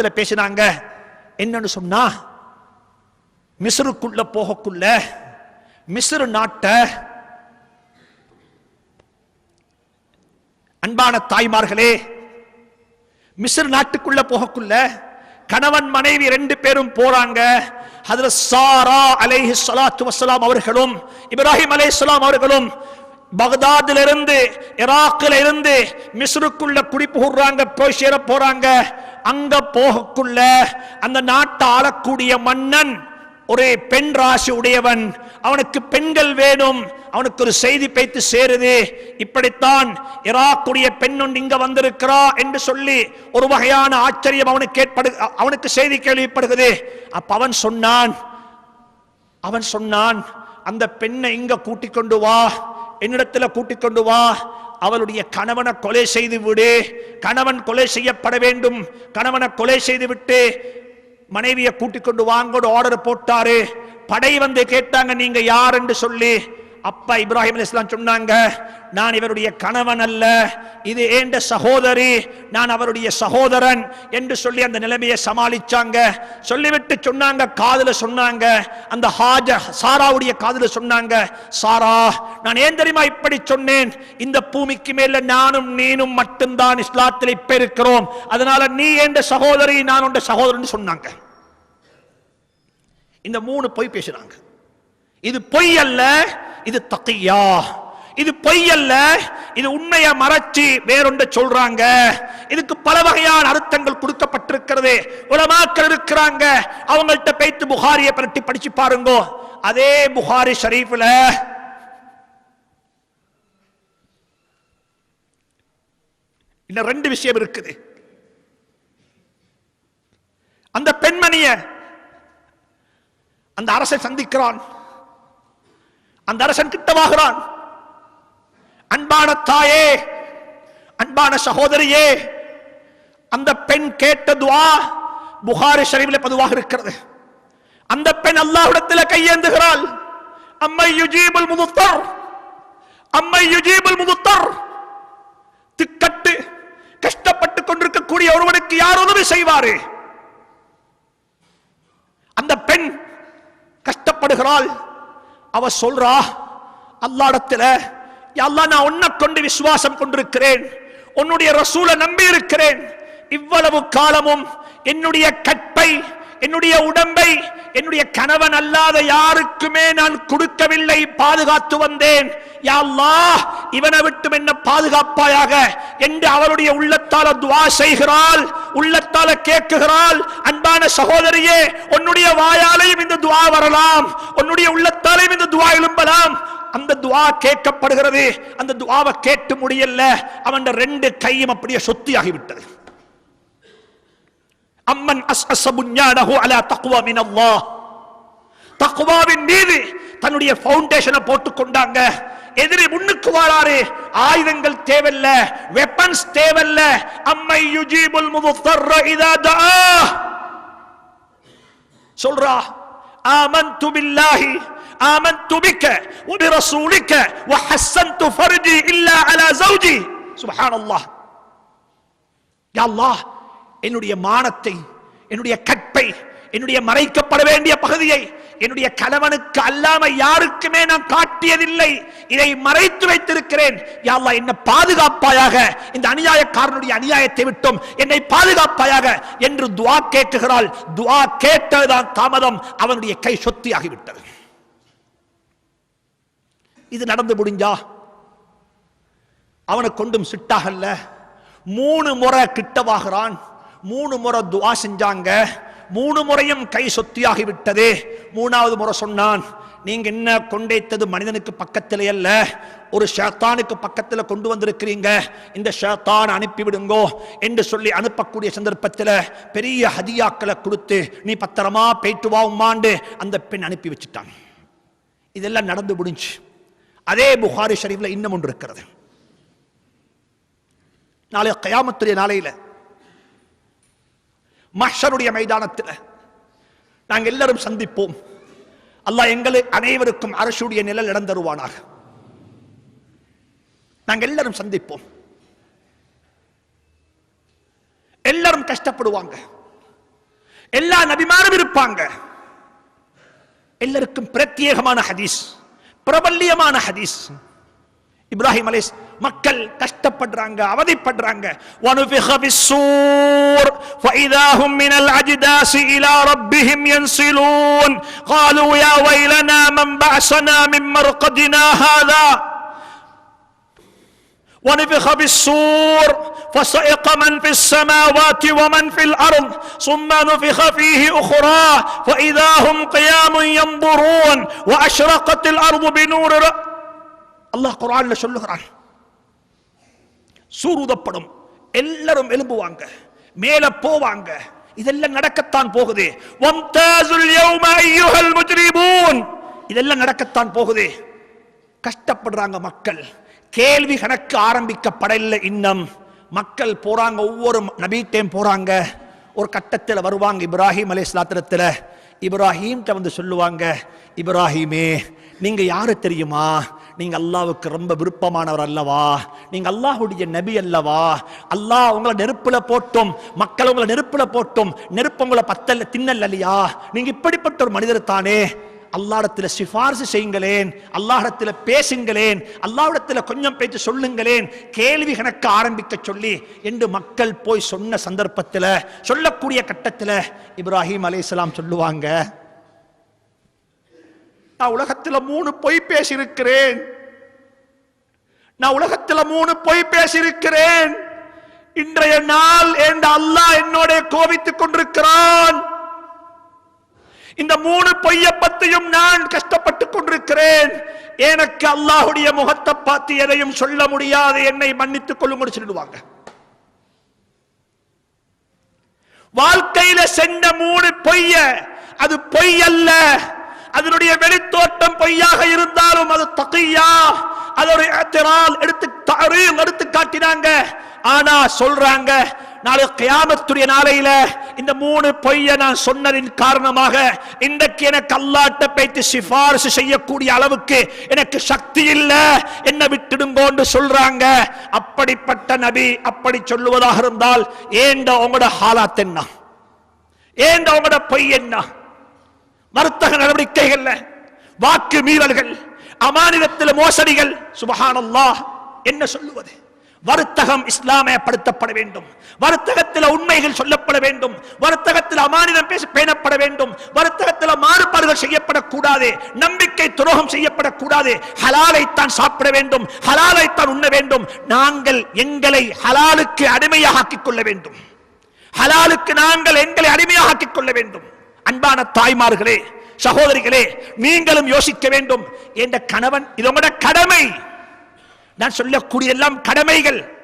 இதுல பேசினாங்க. என்னன்னு சொன்னா மிஸ்ருக்குள்ள போகக்குள்ள மிஸ்ரு நாட்டை அன்பான தாய்மார்களே மிஸ்ர் நாட்டுக்குள்ள போகக்குள்ள கணவன் மனைவி ரெண்டு பேரும் போறாங்க. அதுல சாரா அலைஹி சலாத்து வசலாம் அவர்களும் இப்ராஹிம் அலைஹிஸ்ஸலாம் அவர்களும் பக்தாதுல இருந்து ஈராக்ல இருந்து மிஸ்ருக்குள்ள குடிபுகுறாங்க போய் சேர போறாங்க. அங்க போகக்குள்ள அந்த நாட்டை ஆளக்கூடிய மன்னன் ஒரே பெண் ராசி உடையவன். அவனுக்கு பெண்கள் வேணும். அவனுக்கு ஒரு செய்தி பேத்து சேருது. இப்படித்தான் இராக்குடைய பெண் ஒன்று இங்க வந்திருக்கிறா என்று சொல்லி ஒரு வகையான ஆச்சரியம் அவனுக்கு ஏற்படு அவனுக்கு செய்தி கேள்விப்படுகிறது. அப்ப அவன் சொன்னான் அவன் சொன்னான் அந்த பெண்ணை இங்க கூட்டிக் கொண்டு வா. என்னிடத்துல கூட்டிக் கொண்டு வா. அவளுடைய கணவனை கொலை செய்து விடு. கணவன் கொலை செய்யப்பட வேண்டும். கணவனை கொலை செய்து விட்டு மனைவியை கூட்டிக் கொண்டு வாங்கோடு ஆர்டர் போட்டாரு. படை வந்து கேட்டாங்க நீங்க யார்? என்று சொல்லி அப்பா இப்ராஹிம் அலைஹிஸ்ஸலாம் சொன்னாங்க நான் இவருடைய கணவன் அல்ல. இது ஏண்ட சகோதரி? நான் அவருடைய சகோதரன் என்று சொல்லி அந்த நிலைமையை சமாளிச்சாங்க. சொல்லிவிட்டு சொன்னாங்க காதல சொன்னாங்க. அந்த ஹாஜ சாராவுடைய காதல சொன்னாங்க சாரா நான் ஏன் தெரியுமா இப்படி சொன்னேன்? இந்த பூமிக்கு மேல நானும் நீனும் மட்டும்தான் இஸ்லாத்தில் இப்ப இருக்கிறோம் அதனால நீ ஏண்ட சகோதரி நான் உண்ட சகோதரன் சொன்னாங்க. இந்த மூணு பொய் பேசுறாங்க. இது பொய் அல்ல இது தக்கையா. இது பொய் அல்ல இது உண்மையை மறைச்சு வேறொன்று சொல்றாங்க. இதுக்கு பல வகையான அர்த்தங்கள் கொடுக்கப்பட்டிருக்கிறது. உலமாக்கள் இருக்கிறாங்க. அவங்கள்ட்ட பேத்து புகாரியை பரட்டி படிச்சு பாருங்க. அதே புகாரி ஷரீஃபில் இன்னும் ரெண்டு விஷயம் இருக்குது. அந்த பெண்மணிய அந்த அரசை சந்திக்கிறான். அந்த அரசன் கிட்டவாகிறான் அன்பான தாயே அன்பான சகோதரியே அந்த பெண் கேட்ட துவா புகாரி ஷரீஃபில் பதிவாக இருக்கிறது. அந்த பெண் அல்லாஹ்விடத்தில் கையேந்துகிறாள். அம்மை யுஜீபுல் முதுத்தர் அம்மை யுஜீபுல் முதுத்தர். திக்கட்டு கஷ்டப்பட்டு கொண்டிருக்கக்கூடிய ஒருவனுக்கு யார் உதவி செய்வாரு? அந்த பெண் கஷ்டப்படுகிறாள். அவ சொல்றா அல்லாடத்துல யல்லா நான் உன்னை கொண்டு விசுவாசம் கொண்டிருக்கிறேன். உன்னுடைய ரசூலை நம்பி இருக்கிறேன் இவ்வளவு காலமும் என்னுடைய கற்பை என்னுடைய உடம்பை என்னுடைய கணவன் அல்லாத யாருக்குமே நான் கொடுக்கவில்லை பாதுகாத்து வந்தேன். யா இவனை விட்டும் என்ன பாதுகாப்பாயாக? என்று அவருடைய உள்ளத்தால துவா செய்கிறாள் உள்ளத்தால கேட்குகிறாள். அன்பான சகோதரியே உன்னுடைய வாயாலையும் இந்த துவா வரலாம். உன்னுடைய உள்ளத்தாலையும் இந்த துவா எழும்பலாம். அந்த துவா கேட்கப்படுகிறது. அந்த துவாவை கேட்டு முடியல. அவன் ரெண்டு கையும் அப்படியே சொத்தியாகிவிட்டது. அம்மன் அஸ் அலா தக்வா மின் அல்லாஹ் தக்வாவின் மீது தன்னுடைய ஃபவுண்டேஷனை போட்டு கொண்டாங்க. எதிரி முன்னுக்கு வாராரு. ஆயுதங்கள் தேவையில்ல. வெப்பன்ஸ் தேவையில்ல. அம்மை யுஜீபுல் முதுத்தர்ர இதா சொல்றா ஆமன் துபில்லாஹி آمنت بك وبرسولك وحسنت فرجي إلا على زوجي سبحان الله يا الله என்னுடைய மானத்தை என்னுடைய கற்பை என்னுடைய மறைக்கப்பட வேண்டிய பகுதியை என்னுடைய கணவனுக்கு அல்லாம யாருக்குமே நான் காட்டியதில்லை இதை மறைத்து வைத்திருக்கிறேன் யா அல்லாஹ் என்ன பாதுகாப்பாயாக இந்த அநியாயக்காரனுடைய அநியாயத்தை விட்டும் என்னை பாதுகாப்பாயாக என்று துவா கேட்குகிறாள் துவா கேட்டதுதான் தாமதம் அவனுடைய கை சொத்தியாகிவிட்டது இது நடந்து முடிஞ்சா? அவனை கொண்டும் சிட்டாகல்ல. மூணு முறை கிட்டவாகிறான். மூணு முறை துவா செஞ்சாங்க. மூணு முறையும் கை சொத்தியாகி விட்டது. மூணாவது முறை சொன்னான் நீங்க என்ன கொண்டைத்தது மனிதனுக்கு பக்கத்திலே அல்ல ஒரு ஷேத்தானுக்கு பக்கத்தில் கொண்டு வந்திருக்கிறீங்க. இந்த ஷேத்தான் அனுப்பிவிடுங்கோ என்று சொல்லி அனுப்பக்கூடிய சந்தர்ப்பத்தில் பெரிய ஹதியாக்களை கொடுத்து நீ பத்திரமா போயிட்டு வா அந்த பெண் அனுப்பி வச்சுட்டான். இதெல்லாம் நடந்து முடிஞ்சு. அதே புகாரி ஷரீஃபில் இன்னும் ஒன்று இருக்கிறது. நாளை கயாமத்துடைய நாளையில மஹ்ஷருடைய மைதானத்தில் நாங்கள் எல்லாரும் சந்திப்போம். அல்லாஹ் எங்களை அனைவருக்கும் அரசுடைய நிழல் இடம் தருவானாக. நாங்கள் எல்லாரும் சந்திப்போம். எல்லாரும் கஷ்டப்படுவாங்க. எல்லா நபிமாரும் இருப்பாங்க. எல்லாருக்கும் பிரத்யேகமான ஹதீஸ். பிரபல்யமான ஹதீஸ் இப்ராஹிம் அலைஸ் மக்கள் கஷ்டப்படுறாங்க அவதிப்படுறாங்க وَنُفِخَ فِي الصُّورِ فَإِذَا هُمْ مِنَ الْأَجْدَاثِ إِلَى رَبِّهِمْ يَنْسِلُونَ قَالُوا يَا وَيْلَنَا مَنْ بَعَثَنَا مِنْ مَرْقَدِنَا هَذَا ونفخ بالصور فصعق من في السماوات ومن في الارض ثم نفخ فيه اخرى فاذا هم قيام ينظرون واشرقت الارض بنور ر... அல்லாஹ் குர்ஆன்ல சொல்லுகிறான் சூருதப்படும் எல்லாரும் எழும்புவாங்க மேல போவாங்க இதெல்லாம் நடக்கத்தான் போகுது வம்தாசுல் யௌம அய்யுஹல் முஜ்ரிமூன் இதெல்லாம் நடக்கத்தான் போகுது கஷ்டப்படுறாங்க மக்கள். கேள்வி கணக்கு ஆரம்பிக்கப்படவில்லை இன்னும். மக்கள் போறாங்க ஒவ்வொரு நபீட்டையும் போறாங்க. ஒரு கட்டத்தில் வருவாங்க இப்ராஹிம் சாத்திரத்தில் இப்ராஹிம் வந்து சொல்லுவாங்க இப்ராஹிமே நீங்க யாரு தெரியுமா? நீங்க அல்லாவுக்கு ரொம்ப விருப்பமானவர் அல்லவா? நீங்க அல்லாஹ்வுடைய நபி அல்லவா? அல்லாஹ் உங்களை நெருப்புல போட்டும் மக்கள் உங்களை நெருப்புல போட்டும் நெருப்பு உங்களை பத்தல்ல தின்னல் இல்லையா? நீங்க இப்படிப்பட்ட ஒரு மனிதர் தானே? அல்லாடத்தில் சிபார்சு செய்யுங்களேன் அல்லாஹ்விடத்துல பேசுங்களேன் அல்லாவிடத்தில் கொஞ்சம் பேச்சு சொல்லுங்களேன் கேள்வி கணக்க ஆரம்பிக்க சொல்லி என்று மக்கள் போய் சொன்ன சந்தர்ப்பத்துல சொல்லக்கூடிய கட்டத்தில் இப்ராஹிம் அலைஹிஸ்ஸலாம் சொல்லுவாங்க நான் உலகத்துல மூணு பொய் பேசியிருக்கிறேன். நான் உலகத்துல மூணு பொய் பேசியிருக்கிறேன். இன்றைய நாள் என்ற அல்லாஹ் என்னோட கோபித்துக் கொண்டிருக்கிறான்? இந்த மூணு பொய்ய பத்தியும் நான் கஷ்டப்பட்டுக் கொண்டிருக்கிறேன். எனக்கு அல்லாஹுடைய முகத்தை பார்த்து எதையும் சொல்ல முடியாது. என்னை மன்னித்துக் கொள்ளும் சொல்லிடுவாங்க. வாழ்க்கையில சென்ற மூணு பொய்ய அது பொய் அல்ல. அதனுடைய வெளித்தோட்டம் பொய்யாக இருந்தாலும் அது தகையா. அதோட எடுத்து எடுத்து காட்டினாங்க. ஆனா சொல்றாங்க நாளை கியாமத்துடைய நாளையில இந்த மூணு பொய்ய நான் சொன்னதின் காரணமாக இன்றைக்கு எனக்கு அல்லாட்ட பேச்சு சிபாரிசு செய்யக்கூடிய அளவுக்கு எனக்கு சக்தி இல்ல. என்ன விட்டுடுங்கோன்னு சொல்றாங்க. அப்படிப்பட்ட நபி அப்படி சொல்லுவதாக இருந்தால் ஏண்ட உங்களோட ஹாலாத் என்ன? ஏண்ட உங்களோட பொய் என்ன? வர்த்தக நடவடிக்கைகள்ல வாக்கு மீறல்கள் அமானிதத்தில் மோசடிகள் சுபஹானல்லா என்ன சொல்லுவது? வர்த்தகம் இஸ்லாமயப்படுத்தப்பட வேண்டும். வர்த்தகத்தில் உண்மைகள் சொல்லப்பட வேண்டும். வர்த்தகத்தில் அமானிதம் பேச பேணப்பட வேண்டும். வர்த்தகத்தில் மாறுபாடுகள் செய்யப்படக்கூடாது. நம்பிக்கை துரோகம் செய்யப்படக்கூடாது. ஹலாலைத்தான் சாப்பிட வேண்டும். ஹலாலைத்தான் உண்ண வேண்டும். நாங்கள் எங்களை ஹலாலுக்கு அடிமையாக ஆக்கிக் கொள்ள வேண்டும். ஹலாலுக்கு நாங்கள் எங்களை அடிமையாக ஆக்கிக் கொள்ள வேண்டும். அன்பான தாய்மார்களே சகோதரிகளே நீங்களும் யோசிக்க வேண்டும். என்ற கணவன் இது உங்களோட கடமை நான் சொல்லக்கூடிய எல்லாம் கடமைகள்.